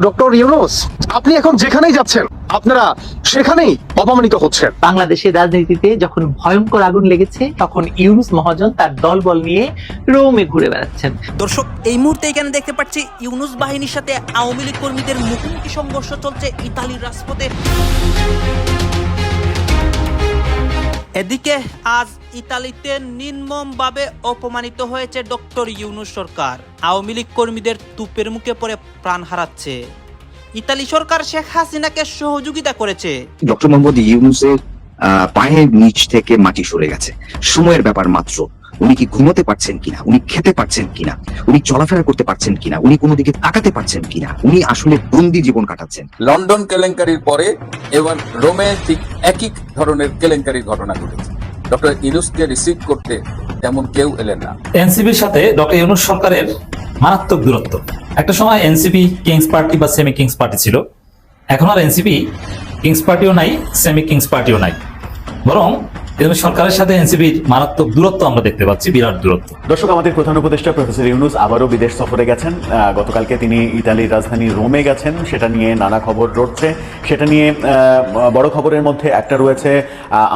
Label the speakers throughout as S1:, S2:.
S1: Doctor Yunus আপনি এখন যেখানেই যাচ্ছেন আপনারা সেখানেই অপমানিত হচ্ছেন।
S2: বাংলাদেশের রাজনীতিতে যখন ভয়ঙ্কর আগুন লেগেছে তখন ইউনুস মহাজন তার দলবল নিয়ে রোমে ঘুরে বেড়াচ্ছেন।
S3: দর্শক এই মুহূর্তে এখানে দেখতে পাচ্ছি ইউনুস বাহিনীর সাথে আওয়ামী লীগ কর্মীদের মুখোমুখি সংঘর্ষ চলছে ইতালির রাজপথে। এদিকে আজ ইতালিতে নির্মমভাবে অপমানিত হয়েছে ডক্টর ইউনুস সরকার। আওয়ামী লীগ কর্মীদের তুপের মুখে পড়ে প্রাণ হারাচ্ছে। ইতালি সরকার শেখ হাসিনাকে সহযোগিতা করেছে।
S4: ডক্টর মোহাম্মদ ইউনুসের পায়ের নিচ থেকে মাটি সরে গেছে। সময়ের ব্যাপার মাত্র। উনি কি ঘুমোতে পারছেন কিনা? উনি খেতে পারছেন কিনা? উনি চলাফেরা করতে পারছেন কিনা? উনি কোনো দিকে তাকাতে পারছেন কিনা? উনি আসলে বন্দি জীবন কাটাচ্ছেন।
S5: লন্ডন কেলেঙ্কারির পরে এবার রোমে ঠিক একই ধরনের কেলেঙ্কারির ঘটনা ঘটেছে। ডক্টর ইনুসকে রিসিভ করতে তেমন কেউ এলেন না।
S6: এনসিপির সাথে ডক্টর ইউনুস সরকারের মারাত্মক দূরত্ব। একটা সময় এনসিপি কিংস পার্টি বা সেমি কিংস পার্টি ছিল। এখন আর এনসিপি কিংস পার্টিও নাই সেমি কিংস পার্টিও নাই। বরং সরকারের সাথে এনসিপির মারাত্মক দূরত্ব আমরা দেখতে পাচ্ছি বিরাট দূরত্ব।
S7: দর্শক আমাদের প্রধান উপদেষ্টা প্রফেসর ইউনুস আবারও বিদেশ সফরে গেছেন। গতকালকে তিনি ইতালির রাজধানী রোমে গেছেন। সেটা নিয়ে নানা খবর রটছে। সেটা নিয়ে বড় খবরের মধ্যে একটা রয়েছে।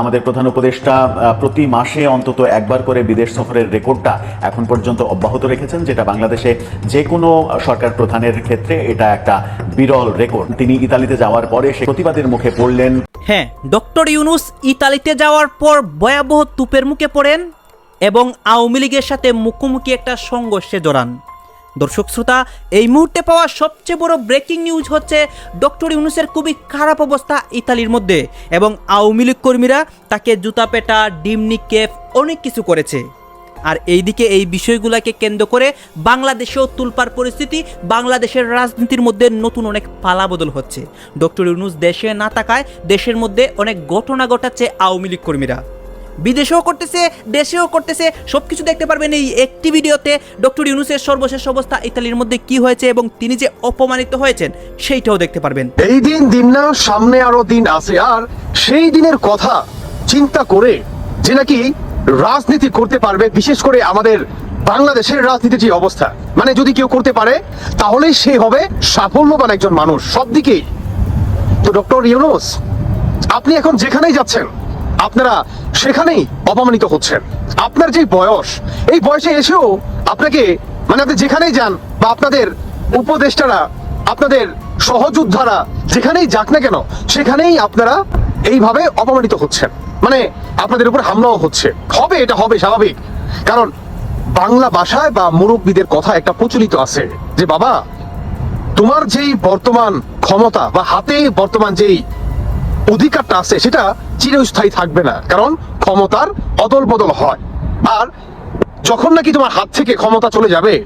S7: আমাদের প্রধান উপদেষ্টা প্রতি মাসে অন্তত একবার করে বিদেশ সফরের রেকর্ডটা এখন পর্যন্ত অব্যাহত রেখেছেন যেটা বাংলাদেশে যে কোনো সরকার প্রধানের ক্ষেত্রে এটা একটা বিরল রেকর্ড। তিনি ইতালিতে যাওয়ার পরে সে প্রতিবাদের মুখে পড়লেন।
S3: হ্যাঁ ডক্টর ইউনুস ইতালিতে যাওয়ার পর ভয়াবহ তুপের মুখে পড়েন এবং আওয়ামী লীগের সাথে মুখোমুখি একটা সংঘর্ষে জড়ান। দর্শক শ্রোতা, এই মুহূর্তে পাওয়া সবচেয়ে বড় ব্রেকিং নিউজ হচ্ছে ডক্টর ইউনুসের খুবই খারাপ অবস্থা ইতালির মধ্যে এবং আওয়ামী লীগ কর্মীরা তাকে জুতা পেটা, ডিম নিক্ষেপ অনেক কিছু করেছে। আর এইদিকে এই বিষয়গুলোকে কেন্দ্র করে বাংলাদেশেও তুলপার পরিস্থিতি, বাংলাদেশের রাজনীতির মধ্যে নতুন অনেক পালাবদল হচ্ছে। ডক্টর ইউনুস দেশে না থাকায় দেশের মধ্যে অনেক ঘটনা ঘটাচ্ছে আওয়ামী লীগ কর্মীরা। বিদেশেও করতেছে, দেশেও করতেছে সব কিছু দেখতে পারবেন এই একটি ভিডিওতে ডক্টর ইউনুসের সর্বশেষ অবস্থা, ইতালির মধ্যে কি হয়েছে এবং তিনি যে অপমানিত হয়েছেন, সেইটাও দেখতে পারবেন।
S1: এই দিন দিন না, সামনে আরও দিন আছে, আর সেই দিনের কথা চিন্তা করে যে নাকি রাজনীতি করতে পারবে, বিশেষ করে আমাদের বাংলাদেশের রাজনীতির যে অবস্থা। মানে যদি কেউ করতে পারে তাহলে সে হবে সাফল্যবান একজন মানুষ। সব দিকেই। তো ডক্টর ইউনুস, আপনি এখন যেখানেই যাচ্ছেন, আপনারা সেখানেই অপমানিত হচ্ছেন। আপনার যে বয়স, এই বয়সে এসেও আপনাকে মানে আপনি যেখানেই যান বা আপনাদের উপদেষ্টারা, আপনাদের সহযোদ্ধারা যেখানেই যাক না কেন, সেখানেই আপনারা এইভাবে অপমানিত হচ্ছেন। মানে আপনাদের উপর হামলাও হচ্ছে। হবে, এটা হবে স্বাভাবিক। কারণ বাংলা ভাষায় বা মুরব্বীদের কথা একটা প্রচলিত আছে যে, বাবা, তোমার যেই বর্তমান ক্ষমতা বা হাতে বর্তমান যেই অধিকারটা আছে, সেটা চিরস্থায়ী থাকবে না। কারণ ক্ষমতার অদল বদল হয়। আর যখন নাকি তোমার হাত থেকে ক্ষমতা চলে যাবে,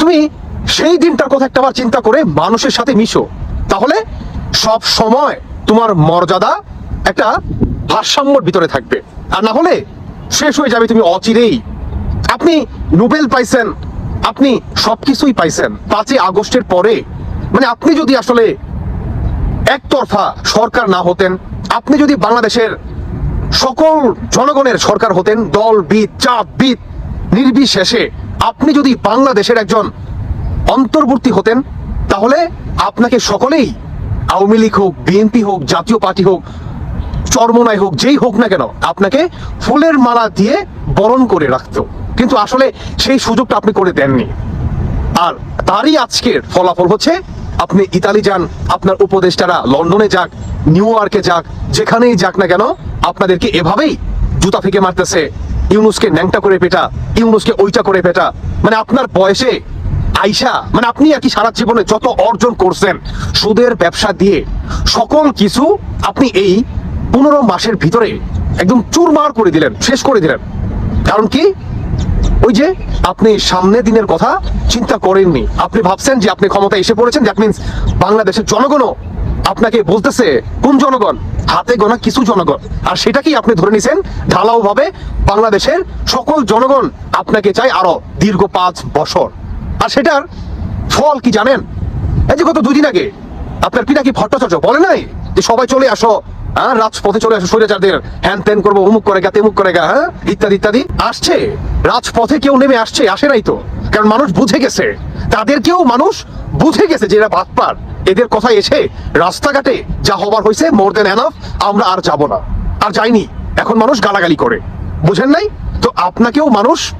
S1: তুমি সেই দিনটার কথা একটা বার চিন্তা করে মানুষের সাথে মিশো। তাহলে সব সময় তোমার মর্যাদা একটা ভারসাম্যর ভিতরে থাকবে। আর না হলে শেষ হয়ে যাবে তুমি অচিরেই। আপনি নোবেল পাইছেন, আপনি সবকিছুই পাইছেন। পাঁচই আগস্টের পরে মানে আপনি যদি আসলে একতরফা সরকার না হতেন, আপনি যদি বাংলাদেশের সকল জনগণের সরকার হতেন, দল, বিদ, চাপ, বিদ, নির্বিশেষে আপনি যদি বাংলাদেশের একজন অন্তর্বর্তী হতেন, তাহলে আপনাকে সকলেই আওয়ামী লীগ হোক, বিএনপি হোক, জাতীয় পার্টি হোক চরমনাই হোক, যেই হোক না কেন, আপনাকে ফুলের মালা দিয়ে বরণ করে রাখতো। কিন্তু আসলে সেই সুযোগটা আপনি করে দেননি। আর তারই আজকের ফলাফল হচ্ছে, আপনি ইতালি যান, আপনার উপদেষ্টারা লন্ডনে যাক, নিউ ইয়র্কে যাক, যেখানেই যাক না কেন, আপনাদেরকে এভাবেই জুতা ফেকে মারতেছে, ইউনুসকে ন্যাংটা করে পেটা, ইউনুসকে ওইটা করে পেটা। মানে আপনার বয়সে আইসা মানে আপনি আর কি সারা জীবনে যত অর্জন করছেন, সুদের ব্যবসা দিয়ে সকল কিছু আপনি এই পনেরো মাসের ভিতরে একদম চুরমার করে দিলেন, শেষ করে দিলেন। কারণ কি? ওই যে আপনি সামনে দিনের কথা চিন্তা করেননি। আপনি ভাবছেন যে আপনি ক্ষমতা এসে পড়েছেন দ্যাট মিনস বাংলাদেশের জনগণও আপনাকে বলতেছে, কোন জনগণ? হাতে গোনা কিছু জনগণ। আর সেটাকেই আপনি ধরে নিছেন? ঢালাও ভাবে বাংলাদেশের সকল জনগণ আপনাকে চাই আরও দীর্ঘ পাঁচ বছর। আর সেটার ফল কি জানেন? এই যে গত দুদিন আগে, আপনার পিনাকি ভট্টাচার্য? বলে নাই? যে সবাই চলে আসো হ্যাঁ রাজপথে চলে আসো, স্বৈরাচারদের হ্যান ত্যান করব অমুক করে গা, তেমুক করে গা হ্যাঁ? ইত্যাদি ইত্যাদি। আসছে। রাজপথে কেউ নেমে আসছে, আসে নাই তো। কারণ মানুষ বুঝে গেছে। তাদেরকেও মানুষ বুঝে গেছে যে এরা বাতপার। এদের কথা এসে রাস্তাঘাটে যা হবার হয়েছে মোর দেন এনাফ আমরা আর যাব না। আর যাইনি। এখন মানুষ গালাগালি করে। বুঝেন নাই? তো আপনাকেও মানুষ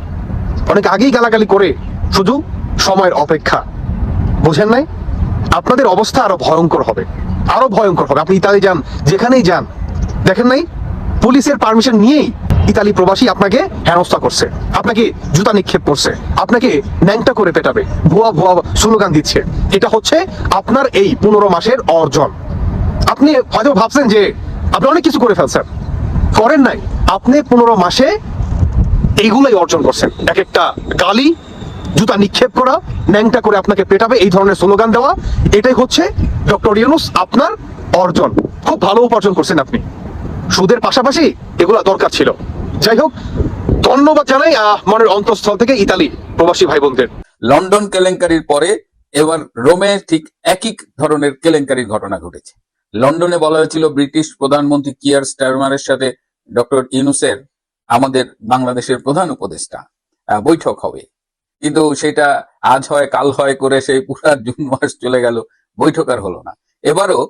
S1: অনেক আগেই গালাগালি করে। শুধু সময়ের অপেক্ষা। বুঝেন নাই? আপনাদের অবস্থা আরও ভয়ঙ্কর হবে। আরও ভয়ঙ্কর হবে। আপনি ইতালি যান, যেখানেই যান। দেখেন নাই? পুলিশের পারমিশন নিয়েই ইতালি প্রবাসী আপনাকে হেনস্থা করছে। আপনাকে জুতা নিক্ষেপ করছে। আপনাকে ন্যাংটা করে পেটাবে। ভুয়া ভুয়া স্লোগান দিচ্ছে। এটা হচ্ছে আপনার এই পনেরো মাসের অর্জন। আপনি হয়তো ভাবছেন যে, আপনি অনেক কিছু করে ফেলছেন। করেন নাই। আপনি পনেরো মাসে এইগুলোই অর্জন করছেন। এক একটা গালি জুতা নিক্ষেপ করা, ন্যাংটা করে আপনাকে পেটাবে, এই ধরনের স্লোগান দেওয়া, এটাই হচ্ছে ডক্টর ইউনুস আপনার অর্জন। খুব ভালো উপার্জন করছেন আপনি। সুদের পাশাপাশি এগুলা দরকার ছিল। যাই হোক, ধন্যবাদ জানাই মনের অন্তঃস্থল থেকে ইতালি প্রবাসী ভাই বোনদের
S5: লন্ডন কেলেঙ্কারির পরে এবার রোমে ঠিক একই ধরনের কেলেঙ্কারির ঘটনা ঘটেছে। লন্ডনে বলা হয়েছিল ব্রিটিশ প্রধানমন্ত্রী কিয়ার স্টারমারের সাথে ডক্টর ইউনুসের আমাদের বাংলাদেশের প্রধান উপদেষ্টা বৈঠক হবে। কিন্তু সেটা আজ হয়, কাল হয় করে সেই পুরা জুন মাস চলে গেল, বৈঠক আর হলো না। এবারও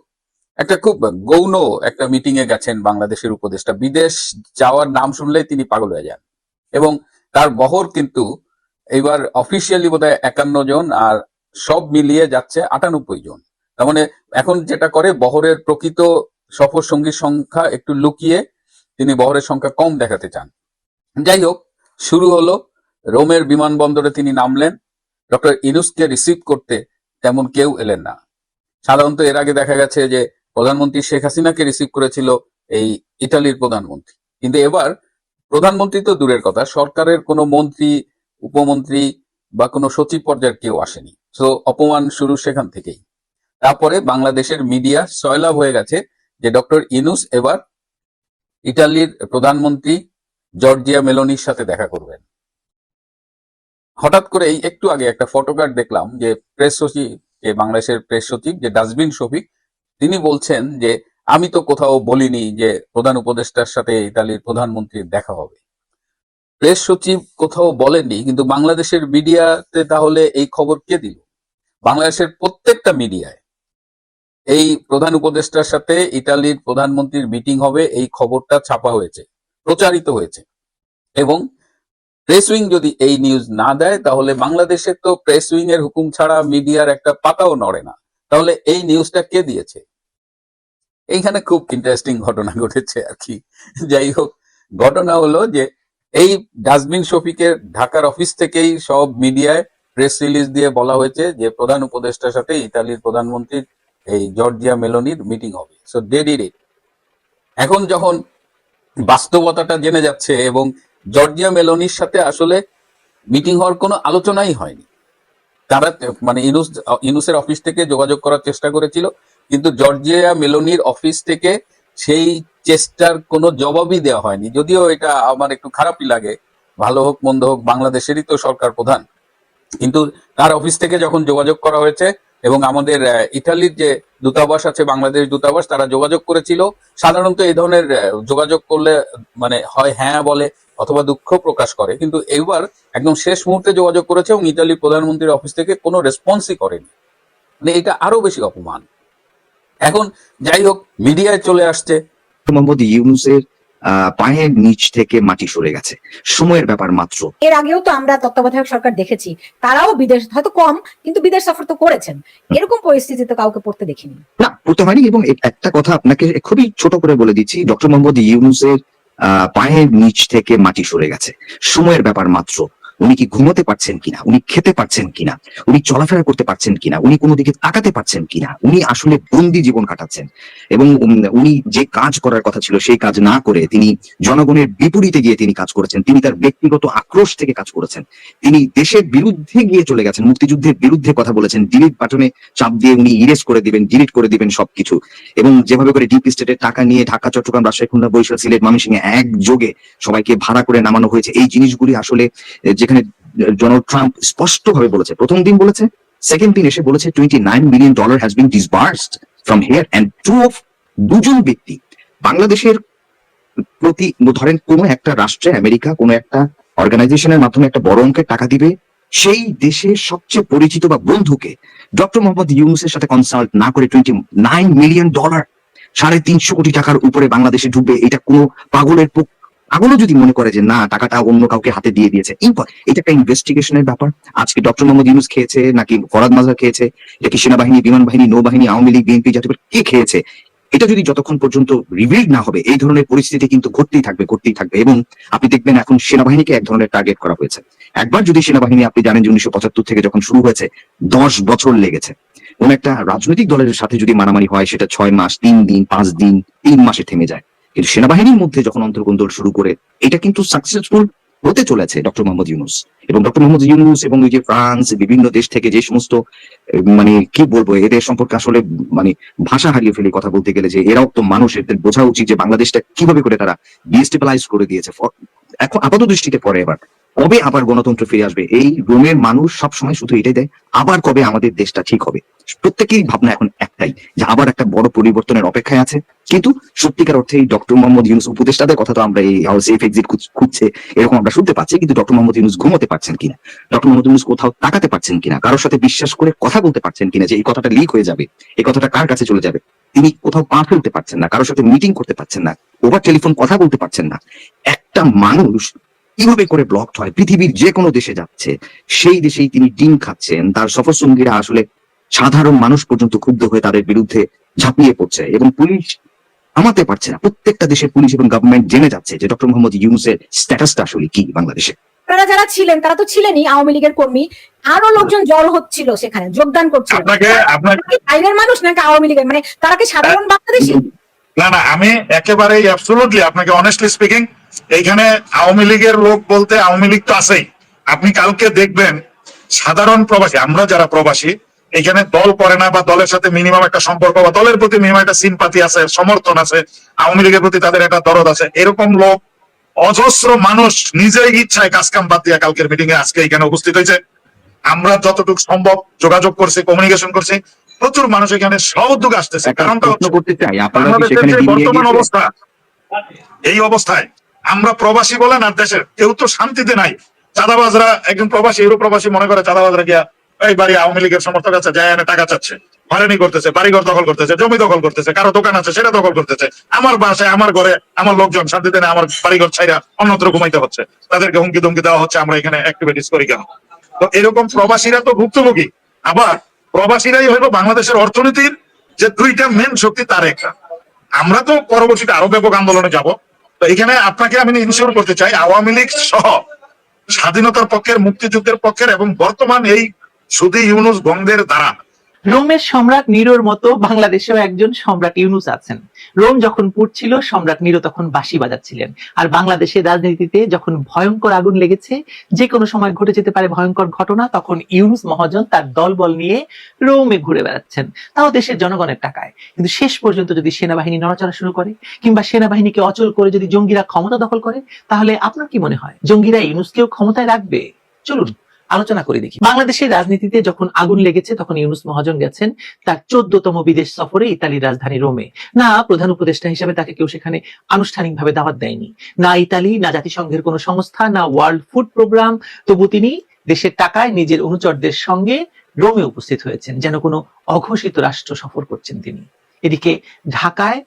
S5: একটা খুব গৌণ একটা মিটিং এ গেছেন বাংলাদেশের উপদেষ্টা। বিদেশ যাওয়ার নাম শুনলেই তিনি পাগল হয়ে যান। এবং তার বহর কিন্তু এবার অফিসিয়ালি বোধহয় একান্ন জন আর সব মিলিয়ে যাচ্ছে আটানব্বই জন। তার মানে এখন যেটা করে, বহরের প্রকৃত সফর সঙ্গীর সংখ্যা একটু লুকিয়ে তিনি বহরের সংখ্যা কম দেখাতে চান। যাই হোক, শুরু হলো রোমের বিমানবন্দরে তিনি নামলেন। ডক্টর ইনুসকে রিসিভ করতে তেমন কেউ এলেন না। সাধারণত এর আগে দেখা গেছে যে, প্রধানমন্ত্রী শেখ হাসিনাকে রিসিভ করেছিল এই ইটালির প্রধানমন্ত্রী। কিন্তু এবার প্রধানমন্ত্রী তো দূরের কথা, সরকারের কোনো মন্ত্রী, উপমন্ত্রী বা কোনো সচিব পর্যায়ের কেউ আসেনি। তো অপমান শুরু সেখান থেকেই। তারপরে বাংলাদেশের মিডিয়া সয়লাভ হয়ে গেছে যে, ডক্টর ইনুস এবার ইটালির প্রধানমন্ত্রী জর্জিয়া মেলোনির সাথে দেখা করবেন। হঠাৎ করে এই একটু আগে একটা ফটোকার্ড দেখলাম যে প্রেস সচিব, যে বাংলাদেশের প্রেস সচিব, যে ডাস্টবিন শফিক তিনি বলছেন যে, আমি তো কোথাও বলিনি যে প্রধান উপদেষ্টার সাথে ইতালির প্রধানমন্ত্রীর দেখা হবে। প্রেস সচিব কোথাও বলেননি, কিন্তু বাংলাদেশের মিডিয়াতে তাহলে এই খবর কে দিল? বাংলাদেশের প্রত্যেকটা মিডিয়ায় এই প্রধান উপদেষ্টার সাথে ইতালির প্রধানমন্ত্রীর মিটিং হবে, এই খবরটা ছাপা হয়েছে, প্রচারিত হয়েছে। এবং প্রেস উইং যদি এই নিউজ না দেয়, তাহলে বাংলাদেশে তো প্রেস উইং এর হুকুম ছাড়া মিডিয়ার একটা পাতাও নড়ে না। তাহলে এই নিউজটা কে দিয়েছে? এইখানে খুব ইন্টারেস্টিং ঘটনা ঘটেছে আর কি। যাই হোক, ঘটনা হলো যে এই ডাস্টবিন শফিকের ঢাকার অফিস থেকেই সব মিডিয়ায় প্রেস রিলিজ দিয়ে বলা হয়েছে যে প্রধান উপদেষ্টার সাথে ইতালির প্রধানমন্ত্রীর এই জর্জিয়া মেলোনির মিটিং হবে। সো ডিড এখন যখন বাস্তবতাটা জেনে যাচ্ছে এবং জর্জিয়া মেলোনির সাথে আসলে মিটিং হওয়ার কোনো আলোচনাই হয়নি। তারা মানে ইনুস, ইনুসের অফিস থেকে যোগাযোগ করার চেষ্টা করেছিল, কিন্তু জর্জিয়া মেলোনির অফিস থেকে সেই চেষ্টার কোনো জবাবই দেওয়া হয়নি। যদিও এটা আমার একটু খারাপই লাগে, ভালো হোক, মন্দ হোক, বাংলাদেশেরই তো সরকার প্রধান। কিন্তু তার অফিস থেকে যখন যোগাযোগ করা হয়েছে এবং আমাদের আহ, ইটালির যে দূতাবাস আছে বাংলাদেশ দূতাবাস তারা যোগাযোগ করেছিল। সাধারণত এই ধরনের যোগাযোগ করলে মানে হয় হ্যাঁ বলে অথবা দুঃখ প্রকাশ করে। কিন্তু এবার একদম শেষ মুহূর্তে যোগাযোগ করেছে এবং ইতালির প্রধানমন্ত্রীর অফিস থেকে কোনো রেসপন্সই করেনি। মানে এটা আরও বেশি অপমান। এখন যাই হোক মিডিয়ায় চলে আসছে।
S4: মোহাম্মদ ইউনুসের পায়ের নিচ থেকে মাটি সরে গেছে। সময়ের ব্যাপার মাত্র।
S8: এর আগেও তো আমরা তত্ত্বাবধায়ক সরকার দেখেছি। তারাও বিদেশ হয়তো কম কিন্তু বিদেশ সফর তো করেছেন। এরকম পরিস্থিতিতে কাউকে পড়তে দেখিনি।
S4: না পড়তে হয়নি এবং একটা কথা আপনাকে খুবই ছোট করে বলে দিচ্ছি। ডক্টর মোহাম্মদ ইউনুসের আহ, পায়ের নিচ থেকে মাটি সরে গেছে। সময়ের ব্যাপার মাত্র। উনি কি ঘুমোতে পারছেন কিনা? উনি খেতে পারছেন কিনা? উনি চলাফেরা করতে পারছেন কিনা? উনি কোনো দিকে তাকাতে পারছেন কিনা? উনি আসলে বন্দি জীবন কাটাচ্ছেন। এবং উনি যে কাজ করার কথা ছিল সেই কাজ না করে তিনি জনগণের বিপরীতে গিয়ে তিনি কাজ করেছেন। তিনি তার ব্যক্তিগত আক্রোশ থেকে কাজ করেছেন। তিনি দেশের বিরুদ্ধে গিয়ে চলে গেছেন। মুক্তিযুদ্ধের বিরুদ্ধে কথা বলেছেন। ডিলিট বাটনে চাপ দিয়ে উনি ইরেজ করে দিবেন ডিলিট করে দিবেন সবকিছু। এবং যেভাবে করে ডিপ স্টেটের টাকা নিয়ে ঢাকা চট্টগ্রাম রাজশাহী খুলনা বরিশাল সিলেট ময়মনসিংহে একযোগে সবাইকে ভাড়া করে নামানো হয়েছে। এই জিনিসগুলি আসলে আহ, যেখানে ডোনাল্ড ট্রাম্প স্পষ্ট ভাবে বলেছে, প্রথম দিন বলেছে সেকেন্ড দিন এসে বলেছে twenty nine million dollar has been disbursed from here and two of দুজন ব্যক্তি, বাংলাদেশের প্রতি ধরেন কোনো একটা রাষ্ট্রে, আমেরিকা, কোনো একটা অর্গানাইজেশনের মাধ্যমে একটা বড় অঙ্কের টাকা দিবে, সেই দেশের সবচেয়ে পরিচিত বা বন্ধুকে ডক্টর মোহাম্মদ ইউনুসের সাথে কনসাল্ট না করে টোয়েন্টি নাইন মিলিয়ন ডলার সাড়ে তিনশো কোটি টাকার উপরে বাংলাদেশে ঢুকবে, এটা কোনো পাগলের পাগলও যদি মনে করে যে না, টাকাটা অন্য কাউকে হাতে দিয়ে দিয়েছে এটা একটা ইনভেস্টিগেশনের ব্যাপার। আজকে ডক্টর মোহাম্মদ ইউনুস খেয়েছে, নাকি ফরাদ মাজার খেয়েছে, এটা কি সেনাবাহিনী, বিমান বাহিনী, নৌবাহিনী, আওয়ামী লীগ, বিএনপি, জাতীয় কে খেয়েছে? এটা যদি যতক্ষণ পর্যন্ত রিভিল না হবে, এই ধরনের পরিস্থিতি কিন্তু ঘটতেই থাকবে ঘটতেই থাকবে। এবং আপনি দেখবেন এখন সেনাবাহিনীকে এক ধরনের টার্গেট করা হয়েছে। একবার যদি সেনাবাহিনী, আপনি জানেন যে উনিশশো পঁচাত্তর থেকে যখন শুরু হয়েছে, দশ বছর লেগেছে। কোন একটা রাজনৈতিক দলের সাথে যদি মারামারি হয়, সেটা ছয় মাস, তিন দিন, পাঁচ দিন, তিন মাসে থেমে যায়। কিন্তু সেনাবাহিনীর মধ্যে যখন অন্তর্গোন্দল শুরু করে, এটা কিন্তু সাকসেসফুল হতে চলেছে ডক্টর মোহাম্মদ ইউনুস এবং ডক্টর মোহাম্মদ ইউনুস এবং ওই যে ফ্রান্স, বিভিন্ন দেশ থেকে যে সমস্ত মানে কি বলব, এদের সম্পর্কে আসলে মানে ভাষা হারিয়ে ফেলে কথা বলতে গেলে যে এরাও তো মানুষ, এদের বোঝা উচিত যে বাংলাদেশটা কীভাবে করে তারা ডিস্টেবলাইজ করে দিয়েছে। এখন আপাত দৃষ্টিতে পরে এবার, কবে আবার গণতন্ত্র ফিরে আসবে? এই রোমের মানুষ সব সময় শুধু এটাই দেয়, আবার কবে আমাদের দেশটা ঠিক হবে? প্রত্যেকেই ভাবনা এখন একটাই, যে আবার একটা বড় পরিবর্তনের অপেক্ষায় আছে। কিন্তু সত্যিকার অর্থে এই ডক্টর মোহাম্মদ ইউনুস উপদেষ্টাদের কথা তো আমরা এই সেফ এক্সিট খুঁজছে, এরকম আমরা শুনতে পাচ্ছি, কিন্তু ডক্টর মোহাম্মদ ইউনুস ঘুমোতে পারছেন কিনা? ডক্টর মোহাম্মদ ইউনুস কোথাও তাকাতে পারছেন কিনা? কারোর সাথে বিশ্বাস করে কথা বলতে পারছেন কিনা যে এই কথাটা লিক হয়ে যাবে? এই কথাটা কার কাছে চলে যাবে? তিনি কোথাও পা ফেলতে পারছেন না, কারোর সাথে মিটিং করতে পারছেন না ওভার টেলিফোন কথা বলতে পারছেন না। একটা মানুষ কীভাবে করে ব্লকড হয়? পৃথিবীর যে কোনো দেশে যাচ্ছে, সেই দেশেই তিনি ডিম খাচ্ছেন। তার সফর সঙ্গীরা আসলে সাধারণ মানুষ পর্যন্ত ক্ষুব্ধ হয়ে তাদের বিরুদ্ধে ঝাঁপিয়ে পড়ছে এবং পুলিশ থামাতে পারছে না। প্রত্যেকটা দেশের পুলিশ এবং গভর্নমেন্ট জেনে যাচ্ছে যে ডক্টর মোহাম্মদ ইউনুসের স্ট্যাটাসটা আসলে কি বাংলাদেশে।
S8: আপনারা যারা ছিলেন তারা তো ছিলেনই আওয়ামী লীগের কর্মী। আরও লোকজন জল হচ্ছিল সেখানে যোগদান করছিল। বাইরের মানুষ নাকি আওয়ামী লীগের? মানে তারা কি সাধারণ বাংলাদেশি?
S9: না না আমি একেবারেই অ্যাবসোলুটলি আপনাকে অনেস্টলি স্পিকিং এইখানে আওয়ামী লীগের লোক বলতে আওয়ামী লীগ তো আছেই। আপনি কালকে দেখবেন সাধারণ প্রবাসী আমরা যারা প্রবাসী এখানে দল করে না বা দলের সাথে মিনিমাম একটা সম্পর্ক বা দলের প্রতি মিনিমাম একটা সিম্পাতি আছে সমর্থন আছে আওয়ামী লীগের প্রতি তাদের একটা দরদ আছে। এরকম লোক অজস্র মানুষ নিজেই ইচ্ছায় কাজ কাম বাদ দিয়ে কালকের মিটিং এ আজকে এখানে উপস্থিত হয়েছে। আমরা যতটুকু সম্ভব যোগাযোগ করছি কমিউনিকেশন করছি প্রচুর মানুষ এখানে সউদ্যোগ আসতেছে। কারণটা বর্তমান অবস্থা এই অবস্থায় আমরা প্রবাসী বলেন আর দেশের কেউ তো শান্তিতে নাই। চাঁদাবাজরা একজন প্রবাসী ইউরো প্রবাসী মনে করে চাঁদাবাজরা গিয়া এই বাড়ি আওয়ামী লীগের সমর্থক আছে, যায় এনে টাকা চাচ্ছে। হয়রানি করতেছে, বাড়িঘর দখল করতেছে, জমি দখল করতেছে, কারও দোকান আছে, সেটা দখল করতেছে। আমার বাসায়, আমার ঘরে, আমার লোকজন শান্তিতে নেই, আমার বাড়িঘর ছাইরা অন্যত্র ঘুমাইতে হচ্ছে। তাদেরকে হুমকি ধুমকি দেওয়া হচ্ছে, আমরা এখানে অ্যাক্টিভিটিস করি কেন? তো এরকম প্রবাসীরা তো ভুক্তভোগী। আবার প্রবাসীরাই হইল বাংলাদেশের অর্থনীতির যে দুইটা মেন শক্তি, তার একটা। আমরা তো পরবর্তীতে আরও ব্যাপক আন্দোলনে যাব। তো এখানে আপনাকে আমি ইনশিওর করতে চাই, আওয়ামী লীগ সহ স্বাধীনতার পক্ষের, মুক্তিযুদ্ধের পক্ষের এবং বর্তমান এই সুদী ইউনুস গঙ্গের দ্বারা।
S2: রোমের সম্রাট নিরোর মতো বাংলাদেশেও একজন সম্রাট ইউনুস আছেন। রোম যখন পুড়ছিল সম্রাট নিরো তখন বাঁশি বাজাচ্ছিলেন। আর বাংলাদেশের রাজনীতিতে যখন ভয়ঙ্কর আগুন লেগেছে, যে কোনো সময় ঘটে যেতে পারে ভয়ঙ্কর ঘটনা, তখন ইউনুস মহাজন তার দলবল নিয়ে রোমে ঘুরে বেড়াচ্ছেন। তাও দেশের জনগণের টাকায়। কিন্তু শেষ পর্যন্ত যদি সেনাবাহিনী নড়াচড়া শুরু করে, কিংবা সেনাবাহিনীকে অচল করে যদি জঙ্গিরা ক্ষমতা দখল করে, তাহলে আপনার কি মনে হয়? জঙ্গিরা ইউনুসকেও ক্ষমতায় রাখবে? চলুন। আলোচনা করে দেখি। বাংলাদেশের রাজনীতিতে যখন আগুন লেগেছে, তখন ইউনুস মহাজন গেছেন তার চোদ্দতম বিদেশ সফরে ইতালির রাজধানী রোমে। না, প্রধান উপদেষ্টা হিসেবে তাকে কেউ সেখানে আনুষ্ঠানিকভাবে দাওয়াত দেয়নি। না ইতালি, না জাতিসংঘের কোনো সংস্থা, না ওয়ার্ল্ড ফুড প্রোগ্রাম। তবু তিনি দেশের টাকায় নিজের অনুচরদের সঙ্গে রোমে উপস্থিত হয়েছেন, যেন কোনো অঘোষিত রাষ্ট্র সফর করছেন তিনি। এদিকে ঢাকায়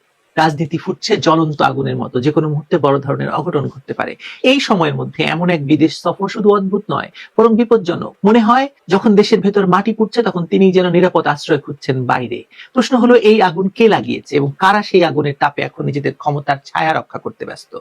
S2: রাজনীতি ফুটছে জ্বলন্ত আগুনের মতো যে কোনো মুহূর্তে বড় ধরনের অঘটন ঘটতে পারে। এই সময়ের মধ্যে এমন এক বিদেশ সফর শুধু অদ্ভুত নয়, বরং বিপজ্জনক। মনে হয়, যখন দেশের ভেতর মাটি পুড়ছে, তখন তিনি যেন নিরাপদ আশ্রয় খুঁজছেন বাইরে। প্রশ্ন হলো, এই আগুন কে লাগিয়েছে এবং কারা সেই আগুনের তাপে এখন নিজেদের ক্ষমতার ছায়া রক্ষা করতে ব্যস্ত?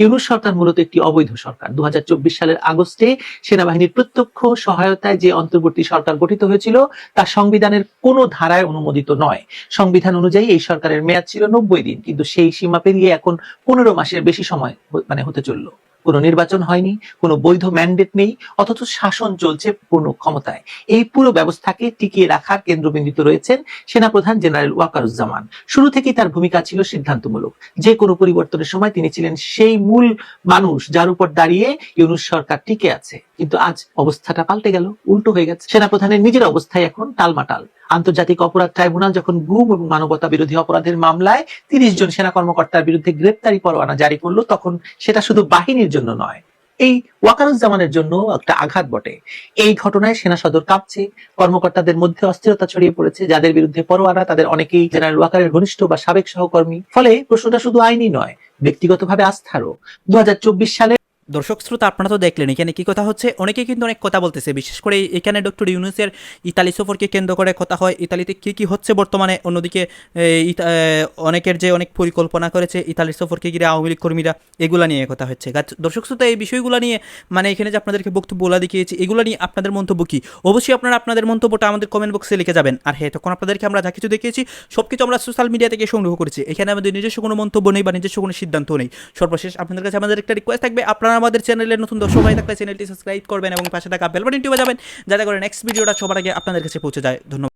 S2: ইউনুস সরকার মূলত একটি অবৈধ সরকার। দু হাজার চব্বিশ সালের আগস্টে সেনাবাহিনীর প্রত্যক্ষ সহায়তায় যে অন্তর্বর্তী সরকার গঠিত হয়েছিল, তা সংবিধানের কোনো ধারায় অনুমোদিত নয়। সংবিধান অনুযায়ী এই সরকারের মেয়াদ ছিল নব্বই দিন। কিন্তু সেই সীমা পেরিয়ে এখন পনেরো মাসের বেশি সময় মানে হতে চলল। কোনো নির্বাচন হয়নি, কোনো বৈধ ম্যান্ডেট নেই, অথচ শাসন চলছে পূর্ণ ক্ষমতায়। এই পুরো ব্যবস্থাকে টিকিয়ে রাখার কেন্দ্রবিন্দুতে রয়েছেন সেনাপ্রধান জেনারেল ওয়াকারুজ্জামান। শুরু থেকেই তার ভূমিকা ছিল সিদ্ধান্তমূলক। যে কোনো পরিবর্তনের সময় তিনি ছিলেন সেই মূল মানুষ যার উপর দাঁড়িয়ে ইউনুস সরকার টিকে আছে। কিন্তু আজ অবস্থাটা পাল্টে গেল, উল্টো হয়ে গেছে। সেনাপ্রধানের নিজের অবস্থায় এখন টালমাটাল। আন্তর্জাতিক অপরাধ ট্রাইব্যুনাল যখন গুম এবং মানবতা বিরোধী অপরাধের মামলায় তিরিশ জন সেনা কর্মকর্তার বিরুদ্ধে গ্রেপ্তারি পরোয়ানা জারি করল, তখন সেটা শুধু বাহিনীর জন্য নয়, এই ওয়াকারুজ্জামানের জন্য একটা আঘাত বটে। এই ঘটনায় সেনা সদর কাঁপছে, কর্মকর্তাদের মধ্যে অস্থিরতা ছড়িয়ে পড়েছে, যাদের বিরুদ্ধে পরোয়ানা তাদের অনেকেই জেনারেল ওয়াকারের ঘনিষ্ঠ বা সাবেক সহকর্মী। ফলে প্রশ্নটা শুধু আইনি নয়, ব্যক্তিগতভাবে আস্থারও। দু হাজার চব্বিশ সালে
S3: দর্শক শ্রোতা, আপনারা তো দেখলেন, এখানে কি কথা হচ্ছে? অনেকে কিন্তু অনেক কথা বলতেছে, বিশেষ করে এখানে ডক্টর ইউনুসের ইতালি সফরকে কেন্দ্র করে কথা হয়। ইতালিতে কি কি হচ্ছে বর্তমানে? অন্যদিকে অনেকের যে অনেক পরিকল্পনা করেছে ইতালি সফরকে ঘিরে আওয়ামী লীগ কর্মীরা, এগুলা নিয়ে কথা হচ্ছে। দর্শক শ্রোতা, এই বিষয়গুলো নিয়ে মানে এখানে যে আপনাদেরকে বক্তব্য বলা দেখিয়েছি, এগুলো নিয়ে আপনাদের মন্তব্য কি? অবশ্যই আপনারা আপনাদের মন্তব্যটা আমাদের কমেন্ট বক্সে লিখে যাবেন। আর হ্যাঁ তখন আপনাদেরকে আমরা যা কিছু দেখিয়েছি সব কিছু আমরা সোশ্যাল মিডিয়া থেকে সংগ্রহ করেছি। এখানে আমাদের নিজস্ব কোনো মন্তব্য নেই বা নিজস্ব কোনো সিদ্ধান্ত নেই। সর্বশেষ আপনাদের কাছে আমাদের একটা রিকোয়েস্ট থাকবে, আপনারা আমাদের চ্যানেলের নতুন দর্শক হয়ে থাকলে চ্যানেলটি সাবস্ক্রাইব করবেন এবং পাশে থাকা বেল বাটনটিও বাজাবেন যাতে করে নেক্সট ভিডিওটা সবার আগে আপনাদের কাছে পৌঁছে যায়। ধন্যবাদ।